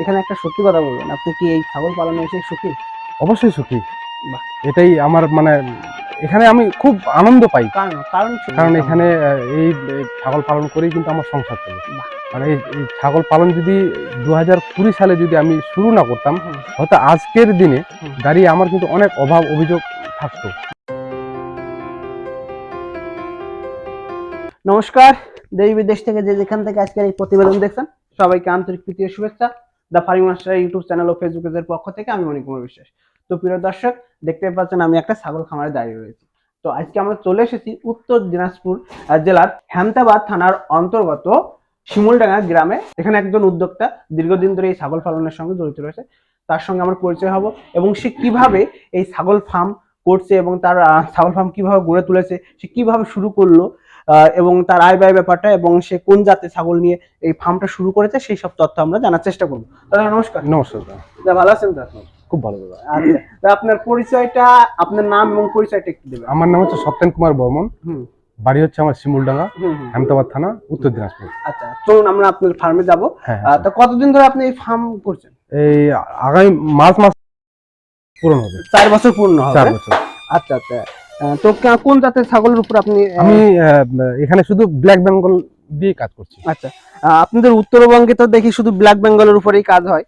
এখানে একটা সত্যি কথা বলবেন। আপনি কি এই ছাগল পালনে এসে সুখী? অবশ্যই সুখী। বাহ। এটাই আমার মানে এখানে আমি খুব আনন্দ পাই। কারণ কারণ কারণ এখানে আহ, এই এই ছাগল পালন করেই কিন্তু আমার সংসার চলে। বাহ। মানে এই এই ছাগল পালন যদি দু হাজার কুড়ি সালে যদি আমি শুরু না করতাম হুম, হয়তো আজকের দিনে হুম। দাঁড়িয়ে আমার কিন্তু অনেক অভাব অভিযোগ থাকতো। নমস্কার। দেশ বিদেশ থেকে যে যেখান থেকে আজকের এই প্রতিবেদন দেখছেন সবাইকে আন্তরিক প্রীতি ও শুভেচ্ছা। The farming master YouTube channel O Facebook পেজের পক্ষ থেকে আমি অনেক মণিকুমার বিশ্বাস। তো প্রিয় দর্শক, দেখতে পাচ্ছেন আমি একটা ছাগল খামারে দাঁড়িয়ে রয়েছি। তো আজকে আমরা চলে এসেছি উত্তর দিনাজপুর জেলার হেমতাবাদ থানার অন্তর্গত শিমুলডাঙ্গা গ্রামে। এখানে একজন উদ্যোক্তা দীর্ঘদিন ধরে এই ছাগল পালনের সঙ্গে জড়িত রয়েছে। তার সঙ্গে আমার পরিচয় হব এবং সে কীভাবে এই ছাগল ফার্ম করছে এবং তার ছাগল ফার্ম কীভাবে গড়ে তুলেছে, সে কীভাবে শুরু করল এবং তার আয় ব্যয় ব্যাপারটা এবং সে কোন জাতের ছাগল নিয়ে এই ফার্মটা শুরু করেছে সেই সব তথ্য আমরা জানার চেষ্টা করব। দাদা নমস্কার। নমস্কার দাদা। ভালো আছেন খুব ভালো দাদা। আচ্ছা আপনার পরিচয়টা আপনার নাম এবং পরিচয়টা একটু দেবেন। আমার নাম হচ্ছে সত্যেন কুমার বর্মন। হুম। বাড়ি হচ্ছে আমার শিমুলডাঙ্গা হুম হুম। আহমেদাবাদ থানা উত্তর দিনাজপুর। আচ্ছা চলুন আমরা আপনার ফার্মে যাব। তা কতদিন ধরে আপনি এই ফার্ম করছেন? এই আগামী মার্চ মাস পূরণ হবে। চার বছর পূর্ণ চার হবে বছর। আচ্ছা আচ্ছা। তো কোন জাতের ছাগলের উপর আপনি আমি এখানে শুধু ব্ল্যাক বেঙ্গল দিয়ে কাজ করছি। আচ্ছা আপনাদের উত্তরবঙ্গে তো দেখি শুধু ব্ল্যাক বেঙ্গলের উপরেই কাজ হয়।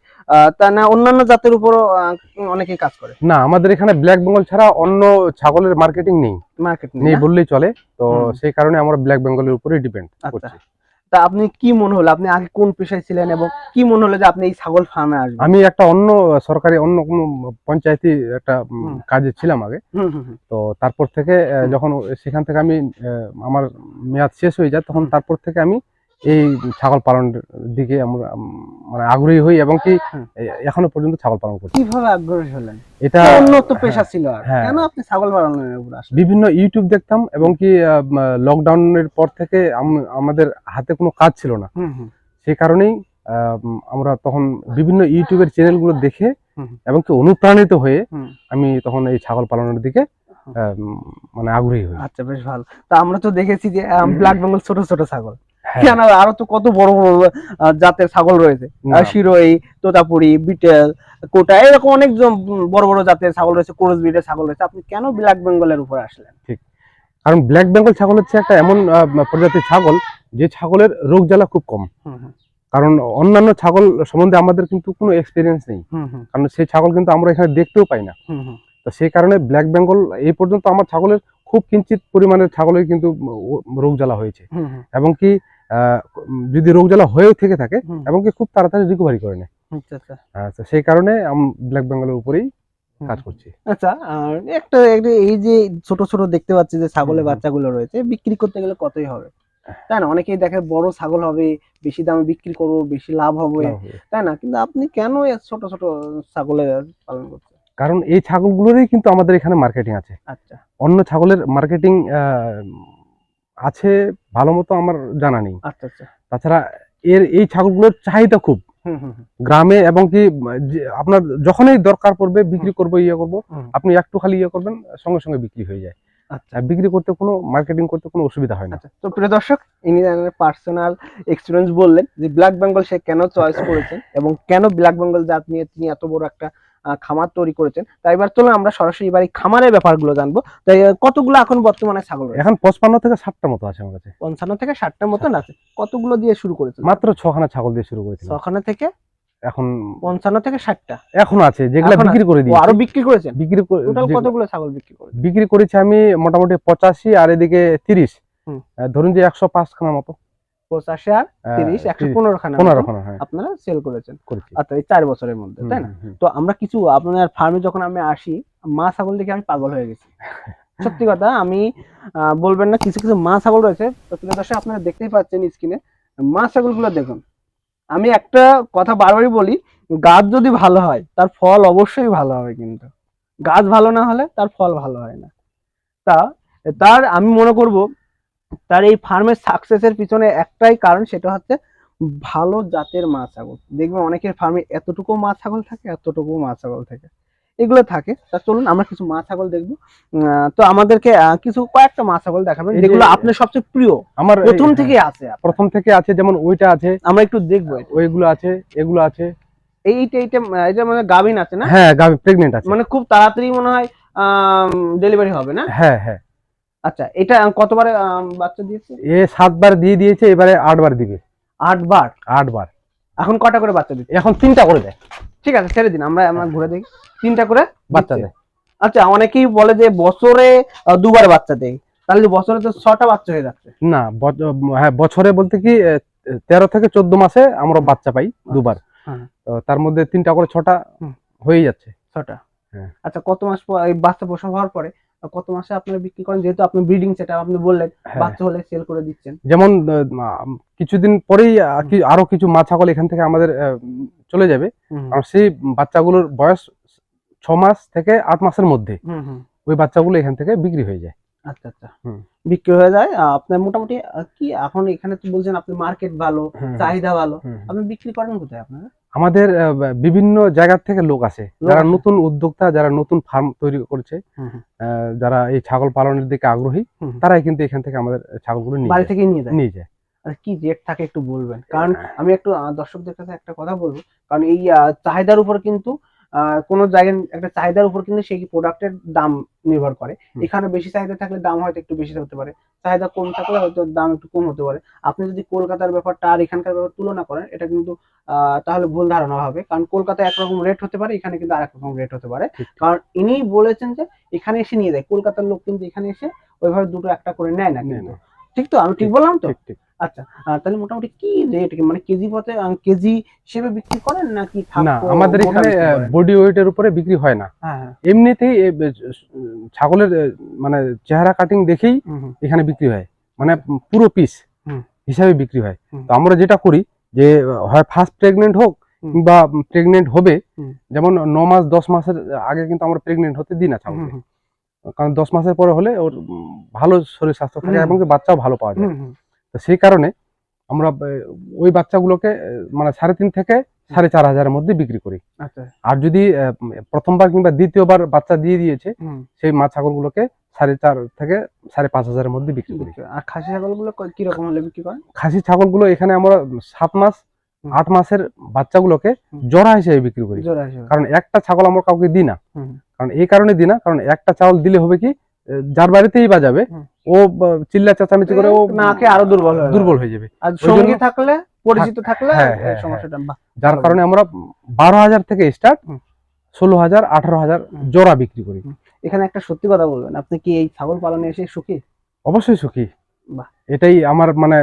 তা না অন্যান্য জাতের উপরও আহ, অনেকেই কাজ করে? না আমাদের এখানে ব্ল্যাক বেঙ্গল ছাড়া অন্য ছাগলের মার্কেটিং নেই। মার্কেট নেই বললেই চলে। তো সেই কারণে আমরা ব্ল্যাক বেঙ্গলের উপরেই ডিপেন্ড আচ্ছা। তা আপনি কি মনে হলো? আপনি আগে কোন পেশায় ছিলেন এবং কি মনে হলো যে আপনি এই ছাগল ফার্মে আসবেন? আমি একটা অন্য সরকারি অন্য কোনো পঞ্চায়েতি একটা কাজে ছিলাম আগে। তো তারপর থেকে যখন সেখান থেকে আমি আমার মেয়াদ শেষ হয়ে যায় তখন তারপর থেকে আমি এই ছাগল পালনের দিকে আমরা মানে আগ্রহী হই এবং কি এখনও পর্যন্ত ছাগল পালন করছি। কীভাবে আগ্রহী হলেন? এটা অন্য তো পেশা ছিল আর? হ্যাঁ। কেন আপনি ছাগল পালনের উপর আসলেন? বিভিন্ন ইউটিউব দেখতাম এবং কি লকডাউনের পর থেকে আমাদের হাতে কোনো কাজ ছিল না। সেই কারণেই আহ, আমরা তখন বিভিন্ন ইউটিউবের চ্যানেলগুলো দেখে এবং কি অনুপ্রাণিত হয়ে আমি তখন এই ছাগল পালনের দিকে মানে আগ্রহী হই। আচ্ছা বেশ ভালো। তা আমরা তো দেখেছি যে ব্ল্যাক বেঙ্গল ছোট ছোট ছাগল। হ্যাঁ, কেন? আরও তো কত বড় বড় জাতের ছাগল রয়েছে। শিরোই তোতাপুরি বিটেল কোটা এরকম অনেক বড় বড় জাতের ছাগল রয়েছে ক্রোজ ব্রিডের ছাগল রয়েছে। আপনি কেন ব্ল্যাক বেঙ্গলের উপর আসলেন? ঠিক। কারণ ব্ল্যাক বেঙ্গল ছাগল হচ্ছে একটা এমন প্রজাতির ছাগল যে ছাগলের রোগ জ্বালা খুব কম। কারণ অন্যান্য ছাগল সম্বন্ধে আমাদের কিন্তু কোনো এক্সপিরিয়েন্স নেই। কারণ সেই ছাগল কিন্তু আমরা এখানে দেখতেও পাই না। তো সেই কারণে ব্ল্যাক বেঙ্গল এই পর্যন্ত আমার ছাগলের খুব কিঞ্চিত পরিমাণের ছাগলের কিন্তু রোগ জ্বালা হয়েছে। এবং কি যদি রোগ জ্বালা হয়েও থেকে থাকে এবং কি খুব তাড়াতাড়ি রিকভারি করে নেয়। আচ্ছা আচ্ছা। তো সেই কারণে আমি ব্ল্যাক বেঙ্গলের উপরেই। কাজ করছি। আচ্ছা আর একটা একটা এই যে ছোট ছোট দেখতে পাচ্ছি যে ছাগলের হুম, হুম। বাচ্চাগুলো রয়েছে বিক্রি করতে গেলে কতই হবে? তাই না? অনেকেই দেখে বড় ছাগল হবে বেশি দামে বিক্রি করব বেশি লাভ হবে। তাই না? কিন্তু আপনি কেন ছোট ছোট ছাগলের পালন করছেন? কারণ এই ছাগলগুলোরই কিন্তু আমাদের এখানে মার্কেটিং আছে। আচ্ছা। অন্য ছাগলের মার্কেটিং আছে ভালো মতো আমার জানা নেই। আচ্ছা আচ্ছা। তাছাড়া এর এই ছাগলগুলোর চাহিদা খুব। গ্রামে এবং কি আপনার যখনই দরকার পড়বে বিক্রি করব ইয়ে করব আপনি একটু খালি ইয়ে করবেন সঙ্গে সঙ্গে বিক্রি হয়ে যায়। আচ্ছা। বিক্রি করতে কোনো মার্কেটিং করতে কোনো অসুবিধা হয় না। আচ্ছা তো প্রিয় দর্শক ইনি পার্সোনাল এক্সপিরিয়েন্স বললেন যে ব্ল্যাক বেঙ্গল সে কেন চয়েস করেছেন এবং কেন ব্ল্যাক বেঙ্গল জাত নিয়ে তিনি এত বড় একটা খামার তৈরি করেছেন। তাই এবার চলুন আমরা সরাসরি এবার এই খামারের ব্যাপারগুলো জানব। তাই কতগুলো এখন বর্তমানে ছাগল এখন পঁচপান্ন থেকে ষাটটা মতো আছে আমার কাছে। পঞ্চান্ন থেকে ষাটটার মতন আছে। কতগুলো দিয়ে শুরু করেছে মাত্র ছখানা ছাগল দিয়ে শুরু করেছিলাম। ছখানা থেকে এখন পঞ্চান্ন থেকে ষাটটা। এখন আছে যেগুলো বিক্রি করে দিই আরও বিক্রি করেছে বিক্রি করে- টোটাল কতগুলো ছাগল বিক্রি করেছেন? বিক্রি করেছি আমি মোটামুটি পঁচাশি আর এদিকে তিরিশ। ধরুন যে একশো পাঁচ খানা মতো। পঁচাশি আর তিরিশ একশো পনেরো খানা হ্যাঁ। আপনারা সেল করেছেন। আচ্ছা এই চার বছরের মধ্যে তাই না? তো আমরা কিছু আপনার ফার্মে যখন আমি আসি মা ছাগল দেখে আমি পাগল হয়ে গেছি। সত্যি কথা আমি বলবেন না কিছু কিছু মা ছাগল রয়েছে তো দর্শক আপনারা দেখতেই পাচ্ছেন স্ক্রিনে মা ছাগলগুলো দেখুন আমি একটা কথা বারবারই বলি গাছ যদি ভালো হয় তার ফল অবশ্যই ভালো হবে কিন্তু। গাছ ভালো না হলে তার ফল ভালো হয় না। তা তার আমি মনে করব তার এই ফার্মের সাকসেসের পিছনে একটাই কারণ সেটা হচ্ছে ভালো জাতের মা ছাগল। দেখবে অনেকের ফার্মে এতটুকু মা ছাগল থাকে এতটুকু মা ছাগল থাকে। এগুলো থাকে। তা চলুন আমরা কিছু মা ছাগল দেখব। তো আমাদেরকে কিছু কয়েকটা মা ছাগল দেখাবেন। যেগুলো আপনার সবচেয়ে প্রিয়। আমার প্রথম হ্যাঁ, থেকে আছে প্রথম থেকে আছে যেমন ওইটা আছে। আমরা একটু দেখব ওইগুলো আছে এগুলো আছে। এইটা এইটা এটা মানে গাভিন আছে না? হ্যাঁ প্রেগনেন্ট আছে। মানে খুব তাড়াতাড়ি মনে হয় ডেলিভারি হবে না? হ্যাঁ হ্যাঁ। আচ্ছা এটা কতবারে বাচ্চা দিয়েছে? এ সাতবার দিয়ে দিয়েছে এবারে আটবার দিবে। আটবার? আটবার। এখন কটা করে বাচ্চা দিচ্ছে? এখন তিনটা করে দেয়। ঠিক আছে ছেড়ে দিন আমরা আমরা ঘুরে দেখি। তিনটা করে বাচ্চা দেয়। আচ্ছা অনেকেই বলে যে বছরে দুবার বাচ্চা দেয়। তাহলে বছরে তো ছটা বাচ্চা হয়ে যাচ্ছে। না হ্যাঁ বছরে বলতে কি তেরো থেকে চোদ্দ মাসে আমরা বাচ্চা পাই দুবার। হ্যাঁ। তো তার মধ্যে তিনটা করে ছটা হয়ে যাচ্ছে। ছটা। হ্যাঁ। আচ্ছা কত মাস পর বাচ্চা প্রসব হওয়ার পরে কত মাসে আপনারা বিক্রি করেন? যেহেতু আপনি ব্রিডিং সেটা আপনি বললেন হ্যাঁ। বাচ্চা হলে সেল করে দিচ্ছেন। যেমন কিছুদিন পরেই আরও কিছু মা ছাগল এখান থেকে আমাদের চলে যাবে। আর সেই বাচ্চাগুলোর বয়স ছ মাস থেকে আট মাসের মধ্যে। ওই বাচ্চাগুলো এখান থেকে বিক্রি হয়ে যায়। আচ্ছা আচ্ছা। বিক্রি হয়ে যায়। আপনার মোটামুটি কি এখন এখানে তো বলছেন আপনি মার্কেট ভালো চাহিদা ভালো। আপনি বিক্রি করেন কোথায় আপনারা? আমাদের বিভিন্ন জায়গা থেকে লোক আছে যারা নতুন উদ্যোক্তা যারা নতুন ফার্ম তৈরি করছে যারা এই ছাগল পালনের দিকে আগ্রহী তারাই কিন্তু এখান থেকে আমাদের ছাগলগুলো গুলো বাড়ি থেকে নিয়ে যায়? নিয়ে যায়। আর কি রেট থাকে একটু বলবেন? কারণ আমি একটু দর্শকদের কাছে একটা কথা বলব। কারণ এই চাহিদার উপর কিন্তু কোনো জায়গায় একটা চাহিদার উপর কিন্তু সেই প্রোডাক্টের দাম নির্ভর করে। এখানে বেশি চাহিদা থাকলে দাম হয়তো একটু বেশি হতে পারে। চাহিদা কম থাকলে হয়তো দাম একটু কম হতে পারে। আপনি যদি কলকাতার ব্যাপারটা আর এখানকার ব্যাপার তুলনা করেন এটা কিন্তু আহ, তাহলে ভুল ধারণা হবে। কারণ কলকাতায় একরকম রেট হতে পারে এখানে কিন্তু আরেক রকম রেট হতে পারে। কারণ ইনি বলেছেন যে এখানে এসে নিয়ে যায়। কলকাতার লোক কিন্তু এখানে এসে ওইভাবে দুটো একটা করে নেয় না। কিন্তু। ঠিক তো? আমি ঠিক বললাম তো? আচ্ছা তাহলে মোটামুটি কি রেট মানে কেজি পথে কেজি হিসেবে বিক্রি করেন নাকি না আমাদের এখানে? বডি ওয়েটের উপরে বিক্রি হয় না। হ্যাঁ হ্যাঁ। এমনিতেই ছাগলের মানে চেহারা কাটিং দেখেই এখানে বিক্রি হয়। মানে পুরো পিস হিসাবে বিক্রি হয়। তো আমরা যেটা করি যে হয় ফার্স্ট প্রেগনেন্ট হোক। কিংবা প্রেগনেন্ট হবে যেমন ন মাস দশ মাসের আগে কিন্তু আমরা প্রেগনেন্ট হতে দিই না ছাগলকে। কারণ দশ মাসের পরে হলে ওর ভালো শরীর স্বাস্থ্য থাকে এবং বাচ্চাও ভালো পাওয়া যায়। তো সেই কারণে আমরা ওই বাচ্চাগুলোকে মানে সাড়ে তিন থেকে সাড়ে চার হাজারের মধ্যে বিক্রি করি। আচ্ছা। আর যদি প্রথমবার কিংবা দ্বিতীয়বার বাচ্চা দিয়ে দিয়েছে সেই মা ছাগলগুলোকে সাড়ে চার থেকে সাড়ে পাঁচ হাজারের মধ্যে বিক্রি করি। আর খাসি ছাগলগুলো কি রকম হলে বিক্রি করেন? খাসি ছাগলগুলো এখানে আমরা সাত মাস আট মাসের বাচ্চাগুলোকে। জোড়া হিসেবে বিক্রি করি। কারণ একটা ছাগল আমরা কাউকে দিই না। কারণ এই কারণে দিই না কারণ একটা চাউল দিলে হবে কি যার বাড়িতেই বা যাবে হুম। ও চিল্লা চেঁচামেচি করে ও খেয়ে আরও দুর্বল দুর্বল হয়ে যাবে। আর সঙ্গী থাকলে পরিচিত থাকলে হ্যাঁ, হ্যাঁ, সমস্যাটা যার কারণে আমরা বারো হাজার থেকে স্টার্ট। ষোলো হাজার আঠারো হাজার। জোড়া বিক্রি করি। এখানে একটা সত্যি কথা বলবেন আপনি কি এই ছাগল পালনে এসে সুখী? অবশ্যই সুখী। বাহ। এটাই আমার মানে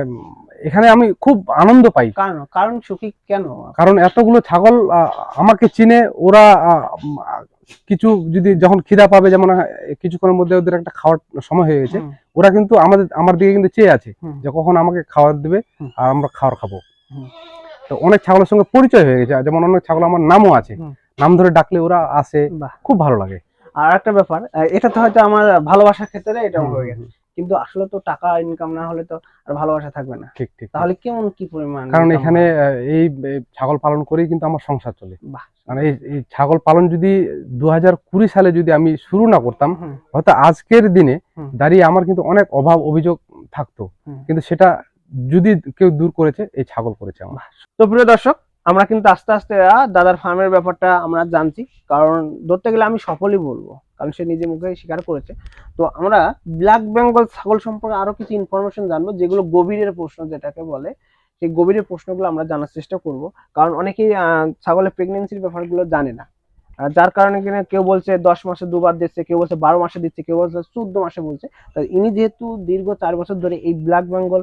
এখানে আমি খুব আনন্দ পাই। কারণ কারণ সুখী কেন? কারণ এতগুলো ছাগল আমাকে চিনে ওরা কিছু যদি যখন খিদা পাবে যেমন কিছুক্ষণের মধ্যে ওদের একটা খাওয়ার সময় হয়ে গেছে ওরা কিন্তু আমাদের আমার দিকে কিন্তু চেয়ে আছে যে কখন আমাকে খাবার দেবে আর আমরা খাবার খাব। তো অনেক ছাগলের সঙ্গে পরিচয় হয়ে গেছে যেমন অনেক ছাগল আমার নামও আছে। নাম ধরে ডাকলে ওরা আসে খুব ভালো লাগে। আর একটা ব্যাপার এটা তো হয়তো আমার ভালোবাসার ক্ষেত্রে এটা হয়ে গেছে। কিন্তু আসলে তো টাকা ইনকাম না হলে তো আর ভালোবাসা থাকবে না। ঠিক ঠিক তাহলে কেমন কি পরিমাণ কারণ এখানে এই ছাগল পালন করেই কিন্তু আমার সংসার চলে। বাহ মানে এই ছাগল পালন যদি দু হাজার কুড়ি সালে যদি আমি শুরু না করতাম হয়তো আজকের দিনে দাঁড়িয়ে আমার কিন্তু অনেক অভাব অভিযোগ থাকতো। কিন্তু সেটা যদি কেউ দূর করেছে এই ছাগল করেছে আমার। তো প্রিয় দর্শক আমরা কিন্তু আস্তে আস্তে দাদার ফার্মের ব্যাপারটা আমরা জানছি। কারণ ধরতে গেলে আমি সফলই বলব কারণ সে নিজে মুখে স্বীকার করেছে। তো আমরা ব্ল্যাক বেঙ্গল ছাগল সম্পর্কে আরও কিছু ইনফরমেশন জানব যেগুলো গভীরের প্রশ্ন যেটাকে বলে সেই গভীরের প্রশ্নগুলো আমরা জানার চেষ্টা করব। কারণ অনেকেই ছাগলের প্রেগনেন্সির ব্যাপারগুলো জানে না। যার কারণে কিনা কেউ বলছে দশ মাসে দুবার দিচ্ছে, কেউ বলছে বারো মাসে দিচ্ছে, কেউ বলছে চোদ্দ মাসে বলছে। তো ইনি যেহেতু দীর্ঘ চার বছর ধরে এই ব্ল্যাক বেঙ্গল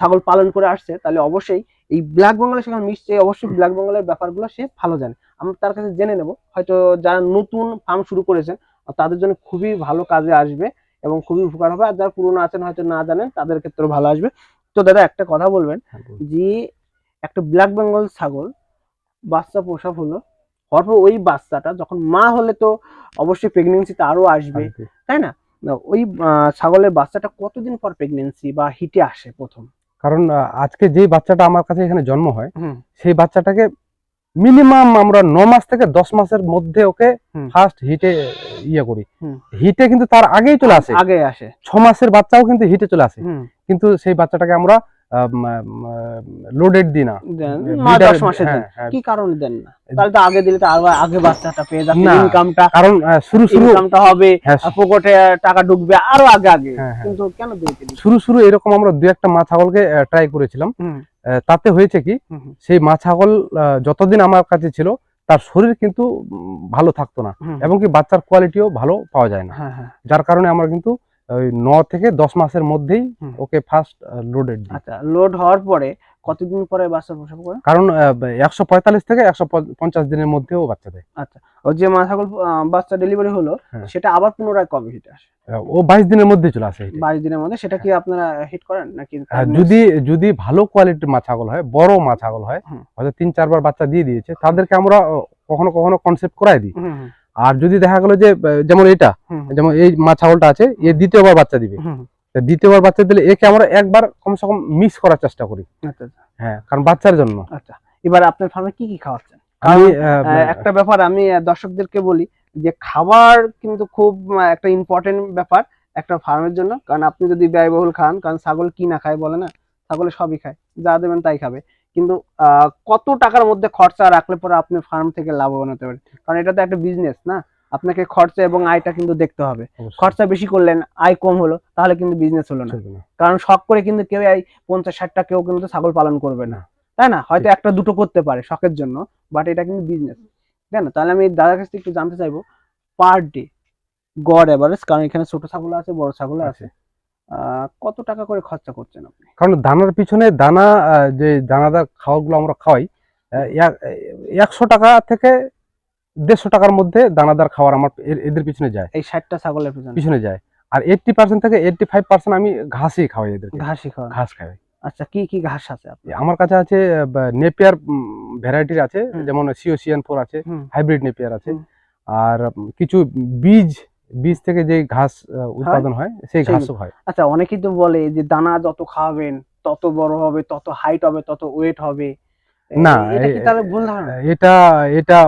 ছাগল পালন করে আসছে, তাহলে অবশ্যই এই ব্ল্যাক বেঙ্গলের সঙ্গে মিশছে, অবশ্যই ব্ল্যাক বেঙ্গলের ব্যাপারগুলো সে ভালো জানে। আমরা তার কাছে জেনে নেব। হয়তো যারা নতুন ফার্ম শুরু করেছেন তাদের জন্য খুবই ভালো কাজে আসবে এবং খুবই উপকার হবে। আর যারা পুরনো আছেন, হয়তো না জানেন, তাদের ক্ষেত্রে ভালো আসবে। তো দাদা একটা কথা বলবেন যে একটা ব্ল্যাক বেঙ্গল ছাগল বাচ্চা প্রসব হলো হওয়ার পর ওই বাচ্চাটা যখন মা হলে তো অবশ্যই প্রেগনেন্সি আরও আসবে তাই না? না, ওই ছাগলের বাচ্চাটা কতদিন পর প্রেগনেন্সি বা হিটে আসে প্রথম? কারণ আজকে যে বাচ্চাটা আমার কাছে এখানে জন্ম হয় সেই বাচ্চাটাকে মিনিমাম আমরা ন মাস থেকে দশ মাসের মধ্যে ওকে ফার্স্ট হিটে ইয়ে করি। হিটে কিন্তু তার আগেই চলে আসে। আগে আসে। ছ মাসের বাচ্চাও কিন্তু হিটে চলে আসে। কিন্তু সেই বাচ্চাটাকে আমরা লোডেড দিই না। দেন নয় দশ মাসে দেন। হ্যাঁ, হ্যাঁ। কি কারণে দেন না? তাহলে তো আগে দিলে তো আরও আগে বাচ্চাটা পেয়ে না। ইনকামটা কারণ শুরু শুরু ইনকামটা হবে হ্যাঁ, পকেটে টাকা ঢুকবে আরও আগে আগে। কিন্তু কেন দিচ্ছেন? শুরু শুরু এরকম আমরা দু একটা মা ছাগলকে ট্রাই করেছিলাম। তাতে হয়েছে কি সেই মা ছাগল যতদিন আমার কাছে ছিল তার শরীর কিন্তু ভালো থাকতো না। এবং কি বাচ্চার কোয়ালিটিও ভালো পাওয়া যায় না। যার কারণে আমরা কিন্তু ওই ন থেকে দশ মাসের মধ্যেই ওকে ফার্স্ট লোডেড আচ্ছা লোড হওয়ার পরে কতদিন পরে বাচ্চা প্রসব করে? কারণ একশো পঁয়তাল্লিশ থেকে একশো পঞ্চাশ দিনের মধ্যেও বাচ্চা দেয়। আচ্ছা ও যে মা ছাগল বাচ্চা ডেলিভারি হলো হ্যাঁ। সেটা আবার পুনরায় কবে হিটে আসে? ও বাইশ দিনের মধ্যে চলে আসে বাইশ দিনের মধ্যে সেটা কি আপনারা হিট করেন নাকি? যদি যদি ভালো কোয়ালিটির মা ছাগল হয় বড় মা ছাগল হয় হয়তো তিন চারবার বাচ্চা দিয়ে দিয়েছে তাদেরকে আমরা কখনো কখনো কনসেপ্ট করাই দিই। আর যদি দেখা গেলো যে যেমন এটা যেমন এই মা ছাগলটা আছে এ দ্বিতীয়বার বাচ্চা দিবে। দ্বিতীয়বার বাচ্চা দিলে একে আমরা একবার কমসে কম মিস করার চেষ্টা করি। আচ্ছা আচ্ছা, হ্যাঁ কারণ বাচ্চার জন্য। আচ্ছা এবার আপনার ফার্মে কি কি খাওয়াচ্ছেন? আমি একটা ব্যাপার আমি দর্শকদেরকে বলি যে খাবার কিন্তু খুব একটা ইম্পর্টেন্ট ব্যাপার একটা ফার্মের জন্য। কারণ আপনি যদি ব্যয়বহুল খান কারণ ছাগল কি না খায় বলে না? ছাগলে সবই খায় যা দেবেন তাই খাবে। কিন্তু কত টাকার মধ্যে খরচা রাখলে পরে আপনি ফার্ম থেকে লাভবান হতে পারেন? কারণ এটা তো একটা বিজনেস না? আপনাকে খরচা এবং আয়টা কিন্তু দেখতে হবে। খরচা বেশি করলেন আয় কম হলো তাহলে কিন্তু বিজনেস হলো না। কারণ শখ করে কিন্তু কেউ এই পঞ্চাশ ষাটটা কেউ কিন্তু ছাগল পালন করবে না। তাই না? হয়তো একটা দুটো করতে পারে শখের জন্য বাট এটা কিন্তু বিজনেস তাই না? তাহলে আমি দাদার কাছ থেকে একটু জানতে চাইব পার ডে গড় এভারেজ কারণ এখানে ছোট ছাগল আছে বড় ছাগল আছে। কত টাকা করে খরচা করছেন আপনি? কারণ দানার পিছনে দানা যে দানাদার খাওয়াগুলো আমরা খাওয়াই এক- একশো টাকা থেকে দেড়শো টাকার মধ্যে দানাদার খাওয়ার আমার এদের পিছনে যায়। এই ষাটটা ছাগলের পিছনে? পিছনে যায়। আর এইটটি পার্সেন্ট থেকে এইটটি ফাইভ পার্সেন্ট আমি ঘাসই খাওয়াই এদের ঘাসই খাওয়ান? ঘাস খাওয়াই আচ্ছা কি কি ঘাস আছে আমার কাছে আছে নেপিয়ার ভ্যারাইটির আছে। যেমন সিওসিয়ান ফোর আছে হাইব্রিড নেপিয়ার আছে। আর কিছু বীজ বীজ থেকে যে ঘাস উৎপাদন হয় সেই ঘাসও হয়। আচ্ছা অনেকেই তো বলে যে দানা যত খাওয়াবেন তত বড় হবে তত হাইট হবে তত ওয়েট হবে। না, এটা এটা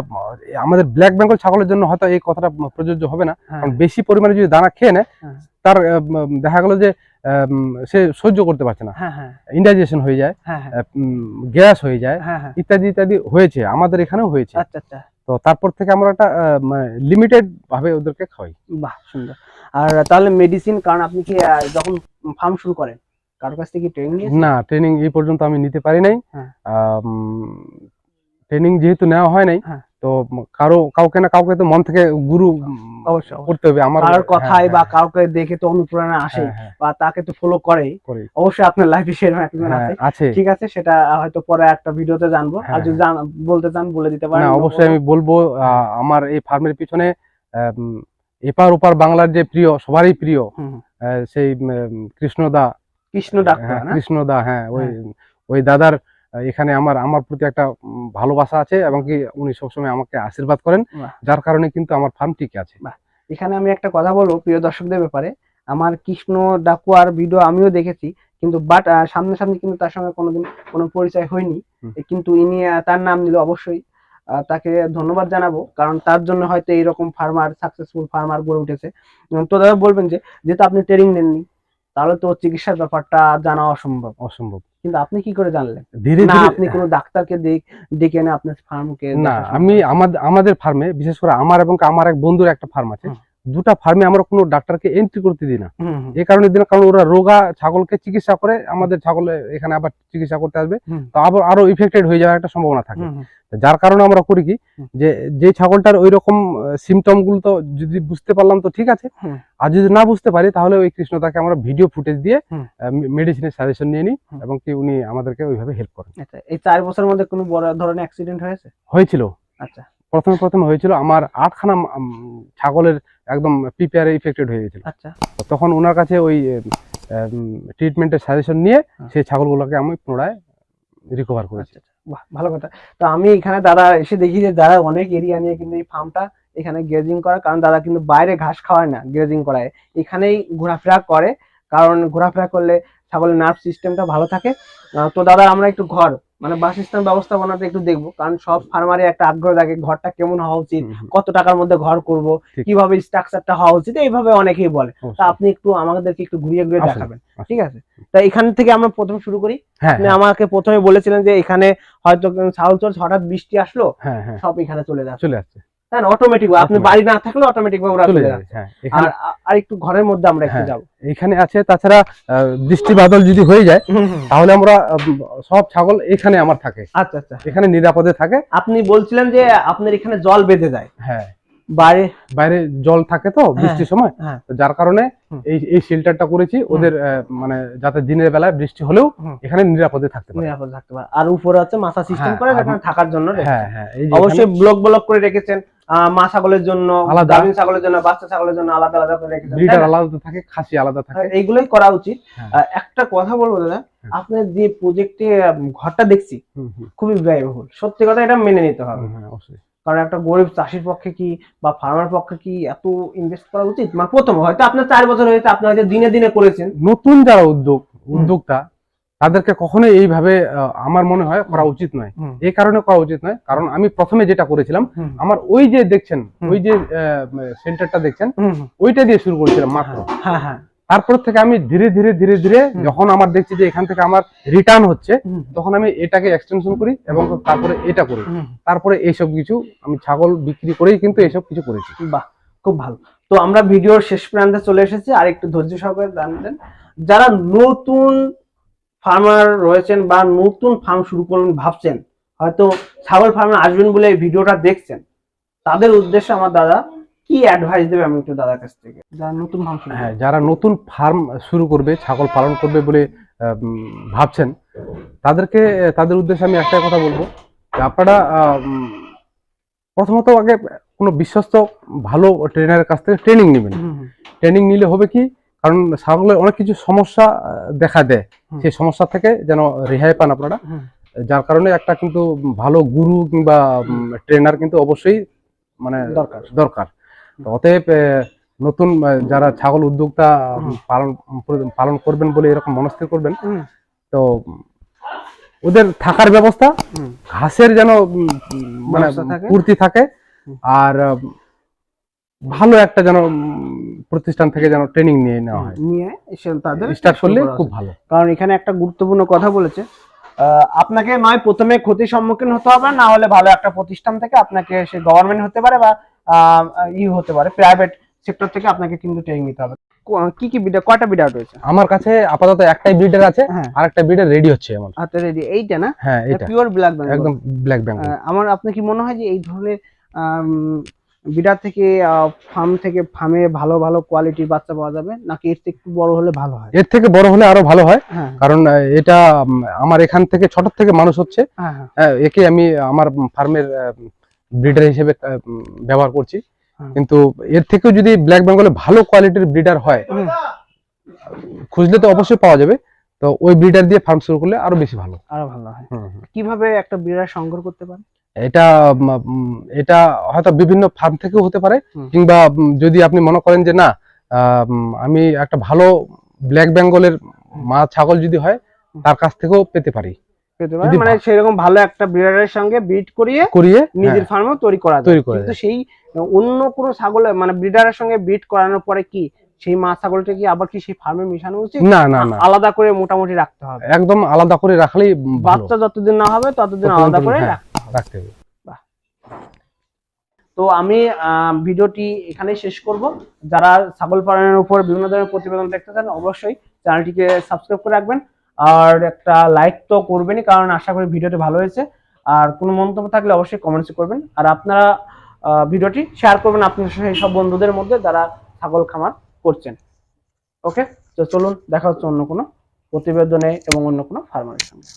আমাদের ব্ল্যাক বেঙ্গল ছাগলের জন্য হয়তো এই কথাটা প্রযোজ্য হবে না। হ্যাঁ, কারণ বেশি পরিমাণে যদি দানা খেয়ে নেয় হ্যাঁ। তার দেখা গেল যে সে সহ্য করতে পারছে না। ইন্ডাইজেশন হয়ে। যায় হ্যাঁ হ্যাঁ। গ্যাস হয়ে যায় ইত্যাদি ইত্যাদি হয়েছে আমাদের এখানেও হয়েছে। আচ্ছা আচ্ছা। তো তারপর থেকে আমরা একটা লিমিটেড ভাবে ওদেরকে খাওয়াই বাহ সুন্দর আর তাহলে মেডিসিন কারণ আপনি কি যখন ফার্ম শুরু করেন কারোর কাছ থেকে ট্রেনিং না ট্রেনিং এই পর্যন্ত আমি নিতে পারি নাই হ্যাঁ। ট্রেনিং যেহেতু নেওয়া হয় নাই হ্যাঁ। তো কারও কাউকে না কাউকে তো মন থেকে গুরু অবশ্যই। করতে হবে আমার কারোর কথায় হ্যাঁ, বা হ্যাঁ, কাউকে দেখে তো অনুপ্রেরণা আসে হ্যাঁ, বা তাকে তো ফলো করেই। অবশ্যই আপনার লাইফে সেরকম একজন আছে। ঠিক আছে সেটা হয়তো পরে একটা ভিডিওতে জানব। আর যদি বলতে চান বলে দিতে পারেন। অবশ্যই আমি বলব আমার এই ফার্মের পিছনে এপার ওপার বাংলার যে প্রিয় সবারই প্রিয় সেই কৃষ্ণদা। কৃষ্ণ ডাক্তার কৃষ্ণদা হ্যাঁ ওই ওই দাদার এখানে আমার আমার প্রতি একটা ভালোবাসা আছে এবং কি উনি সবসময় আমাকে আশীর্বাদ করেন। যার কারণে কিন্তু আমার ফার্ম টিকে আছে। এখানে আমি একটা কথা বলব প্রিয় দর্শকদের ব্যাপারে। আমার কৃষ্ণ ডাকুয়ার ভিডিও আমিও দেখেছি কিন্তু বাট সামনাসামনি কিন্তু তার সঙ্গে কোনোদিন কোনো পরিচয় হয়নি। কিন্তু ইনি তার নাম নিল অবশ্যই। তাকে ধন্যবাদ জানাব কারণ তার জন্য হয়তো এইরকম ফার্মার সাকসেসফুল ফার্মার গড়ে উঠেছে। তো দাদা বলবেন যে যেহেতু আপনি ট্রেনিং নেননি তাহলে তো চিকিৎসার ব্যাপারটা জানা অসম্ভব। অসম্ভব। কিন্তু আপনি কি করে জানলেন ধীরে ধীরে আপনি কোনো ডাক্তারকে ডেকে এনে আপনার ফার্মকে না আমি আমাদের আমাদের ফার্মে বিশেষ করে আমার এবং আমার এক বন্ধুর একটা ফার্ম আছে। দুটা ফার্মে আমরা কোনো ডাক্তারকে এন্ট্রি করতে দিই না। এই কারণে দিন কারণ ওরা রোগা ছাগলকে চিকিৎসা করে আমাদের ছাগল এখানে আবার চিকিৎসা করতে আসবে। তো আবার আরও ইফেক্টেড হয়ে যাওয়ার একটা সম্ভাবনা থাকে। যার কারণে আমরা করি কি যে যে ছাগলটার ওই রকম সিমটমগুলো তো যদি বুঝতে পারলাম তো ঠিক আছে। আর যদি না বুঝতে পারি তাহলে ওই কৃষ্ণতাকে আমরা ভিডিও ফুটেজ দিয়ে। মেডিসিনের সাজেশন নিয়ে নিই এবং কি উনি আমাদেরকে ওইভাবে হেল্প করেন। আচ্ছা এই চার বছরের মধ্যে কোনো বড় ধরনের অ্যাক্সিডেন্ট হয়েছে? হয়েছিল। আচ্ছা। প্রথমে প্রথমে হয়েছিল আমার আটখানা ছাগলের একদম পিপিআর ইফেক্টেড হয়ে গেছিল। আচ্ছা। তখন ওনার কাছে ওই ট্রিটমেন্টের সাজেশন নিয়ে হ্যাঁ। সেই ছাগলগুলোকে আমি পুনরায় রিকভার করেছি। আচ্ছা। আচ্ছা, বাহ ভালো কথা। তো আমি এখানে দাদা এসে দেখি যে দাদা অনেক এরিয়া নিয়ে কিন্তু এই ফার্মটা এখানে গ্রেজিং করে কারণ দাদা কিন্তু বাইরে ঘাস খাওয়ায় না গ্রেজিং করায়। এখানেই ঘোরাফেরা করে কারণ ঘোরাফেরা করলে ছাগলের নার্ভ সিস্টেমটা ভালো থাকে। তো দাদা আমরা একটু ঘর মানে বাসস্থান ব্যবস্থাপনাটা একটু দেখব কারণ সব ফার্মারে একটা আগ্রহ থাকে ঘরটা কেমন হওয়া উচিত কত টাকার মধ্যে ঘর করব। কীভাবে স্ট্রাকচারটা হওয়া উচিত এইভাবে অনেকেই বলে। তা আপনি একটু আমাদেরকে একটু ঘুরিয়ে ঘুরিয়ে দেখাবেন ঠিক আছে? তা এখান থেকে আমরা প্রথম শুরু করি। হ্যাঁ আপনি আমাকে প্রথমে বলেছিলেন যে এখানে হয়তো সাউথ হঠাৎ বৃষ্টি আসলো হ্যাঁ হ্যাঁ। সব এখানে চলে যাচ্ছে। চলে আসছে। তাই না অটোমেটিক আপনি। বাড়ি না থাকলে অটোমেটিক ভাবে ওরা চলে যাচ্ছে হ্যাঁ আর এখানে আর একটু ঘরের মধ্যে আমরা একটু হ্যাঁ। যাব। এখানে আছে তাছাড়া বৃষ্টি বাদল যদি হয়ে যায় তাহলে আমরা সব ছাগল এখানে আমার থাকে। আচ্ছা আচ্ছা। এখানে নিরাপদে থাকে। আপনি বলছিলেন যে আপনার এখানে জল বেঁধে যায়। হ্যাঁ। বাইরে? বাইরে জল থাকে তো বৃষ্টির সময় হ্যাঁ। যার কারণে এই এই শেল্টারটা করেছি। ওদের মানে যাতে দিনের বেলায় বৃষ্টি হলেও এখানে নিরাপদে থাকতে পারে। নিরাপদ থাকতে পারে। আর উপরে আছে মাছা সিস্টেম হ্যাঁ, করে যেখানে থাকার জন্য হ্যাঁ হ্যাঁ অবশ্যই ব্লক ব্লক করে রেখেছেন। মা ছাগলের জন্য। গাভিন ছাগলের জন্য বাচ্চা ছাগলের জন্য আলাদা আলাদা করে রেখেছেন আলাদা থাকে খাসি আলাদা থাকে হ্যাঁ, এইগুলোই করা উচিত হ্যাঁ। একটা কথা বলব দাদা হুম। আপনার যে প্রজেক্টে ঘরটা দেখছি খুবই ব্যয়বহুল সত্যি কথা এটা মেনে নিতে হবে হ্যাঁ, অবশ্যই। কারণ একটা গরিব চাষির পক্ষে কি বা ফার্মার পক্ষে কি এত ইনভেস্ট করা উচিত মানে প্রথম হয়তো আপনার চার বছর হয়েছে আপনি হয়তো দিনে দিনে করেছেন নতুন যারা উদ্যোগ উদ্যোক্তা তাদেরকে কখনোই এইভাবে আমার মনে হয় করা উচিত নয়। এই কারণে করা উচিত নয়। কারণ আমি প্রথমে যেটা করেছিলাম আমার ওই যে দেখছেন ওই যে সেন্টারটা দেখছেন। ওইটা দিয়ে শুরু করেছিলাম মাত্র। হ্যাঁ হ্যাঁ তারপর থেকে আমি ধীরে ধীরে ধীরে ধীরে যখন আমার দেখছি যে এখান থেকে আমার রিটার্ন হচ্ছে তখন আমি এটাকে এক্সটেনশন করি এবং তারপরে এটা করি। তারপরে এইসব কিছু আমি ছাগল বিক্রি করেই কিন্তু এইসব কিছু করেছি। বাহ খুব ভালো। তো আমরা ভিডিওর শেষ প্রান্তে চলে এসেছি। আর একটু ধৈর্য সহকারে জানবেন যারা নতুন ফার্মার রয়েছেন বা নতুন ফার্ম শুরু করবেন ভাবছেন হয়তো ছাগল ফার্মে আসবেন বলে এই ভিডিওটা দেখছেন। তাদের উদ্দেশ্যে আমার দাদা কি অ্যাডভাইস দেবে আমি একটু দাদার কাছ থেকে? যারা নতুন ফার্ম হ্যাঁ যারা নতুন ফার্ম শুরু করবে ছাগল পালন করবে বলে ভাবছেন তাদেরকে তাদের উদ্দেশ্যে আমি একটাই কথা বলব যে আপনারা প্রথমত আগে কোনো বিশ্বস্ত ভালো ট্রেনারের কাছ থেকে ট্রেনিং নেবেন। ট্রেনিং নিলে হবে কি কারণ ছাগলের অনেক কিছু সমস্যা দেখা দেয়। সেই সমস্যা থেকে যেন রেহাই পান আপনারা। যার কারণে একটা কিন্তু ভালো গুরু কিংবা ট্রেনার কিন্তু অবশ্যই মানে দরকার। দরকার। অতএব নতুন যারা ছাগল উদ্যোক্তা হুম। পালন পালন করবেন বলে এরকম মনস্থির করবেন তো ওদের থাকার ব্যবস্থা ঘাসের যেন মানে। পূর্তি থাকে। আর ভালো একটা যেন প্রতিষ্ঠান থেকে যেন ট্রেনিং নিয়ে নেওয়া হয়। নিয়ে তাদের স্টার্ট করলে খুব ভালো। কারণ এখানে একটা গুরুত্বপূর্ণ কথা বলেছে। আপনাকে নয় প্রথমে ক্ষতির সম্মুখীন হতে হবে না হলে ভালো একটা প্রতিষ্ঠান থেকে আপনাকে সে গভর্নমেন্ট হতে পারে বা ই হতে পারে প্রাইভেট সেক্টর থেকে আপনাকে কিন্তু ট্রেনিং নিতে হবে। কি কি বিডা কয়টা বিডাউট রয়েছে? আমার কাছে আপাতত একটাই ব্রিডার আছে হ্যাঁ। আর একটা ব্রিডার রেডি হচ্ছে আমার হাতে রেডি এইটা না? হ্যাঁ এটা পিওর ব্ল্যাক একদম ব্ল্যাক বেঙ্গল আমার আপনি কি মনে হয় যে এই ধরনের বিডার থেকে ফার্ম থেকে ফার্মে ভালো ভালো কোয়ালিটির বাচ্চা পাওয়া যাবে। নাকি এর থেকে একটু বড় হলে ভালো হয়? এর থেকে বড় হলে আরও ভালো হয়। হ্যাঁ। কারণ এটা আমার এখান থেকে ছোট থেকে মানুষ হচ্ছে। হ্যাঁ হ্যাঁ, একে আমি আমার ফার্মের ব্রিডার হিসেবে ব্যবহার করছি। কিন্তু এর থেকেও যদি ব্ল্যাক বেঙ্গলে ভালো কোয়ালিটির ব্রিডার হয় খুঁজলে তো অবশ্যই পাওয়া যাবে। তো ওই ব্রিডার দিয়ে ফার্ম শুরু করলে আরও বেশি ভালো। আরও ভালো হয়। কীভাবে একটা ব্রিডার সংগ্রহ করতে পারে? এটা এটা হয়তো বিভিন্ন ফার্ম থেকেও হতে পারে কিংবা যদি আপনি মনে করেন যে না আমি একটা ভালো ব্ল্যাক বেঙ্গলের মা ছাগল যদি হয় তার কাছ থেকেও পেতে পারি। পেতে পারে যদি মানে সেরকম ভালো একটা ব্রিডারের সঙ্গে ব্রিড করিয়ে করিয়ে নিজের হ্যাঁ, তৈরি করা তৈরি করা কিন্তু সেই অন্য কোনো ছাগলের মানে ব্রিডারের সঙ্গে ব্রিড করানোর পরে কি সেই মা ছাগলটা কি আবার কি সেই ফার্মে মিশানো উচিত? না না না। আলাদা করে মোটামুটি রাখতে হবে। একদম আলাদা করে রাখলেই বাচ্চা যতদিন না হবে ততদিন আলাদা করে হ্যাঁ, রাখতে রাখতে হবে। তো আমি ভিডিওটি এখানেই শেষ করব। যারা ছাগল পালনের উপর বিভিন্ন ধরনের প্রতিবেদন দেখতে চান অবশ্যই চ্যানেলটিকে সাবস্ক্রাইব করে রাখবেন। আর একটা লাইক তো করবেনই কারণ আশা করি ভিডিওটি ভালো হয়েছে। আর কোনো মন্তব্য থাকলে অবশ্যই কমেন্টস করবেন। আর আপনারা ভিডিওটি শেয়ার করবেন আপনার সেই সব বন্ধুদের মধ্যে যারা ছাগল খামার করছেন। ওকে তো চলুন দেখা হচ্ছে অন্য কোনো প্রতিবেদনে এবং অন্য কোনো ফার্মারের সঙ্গে।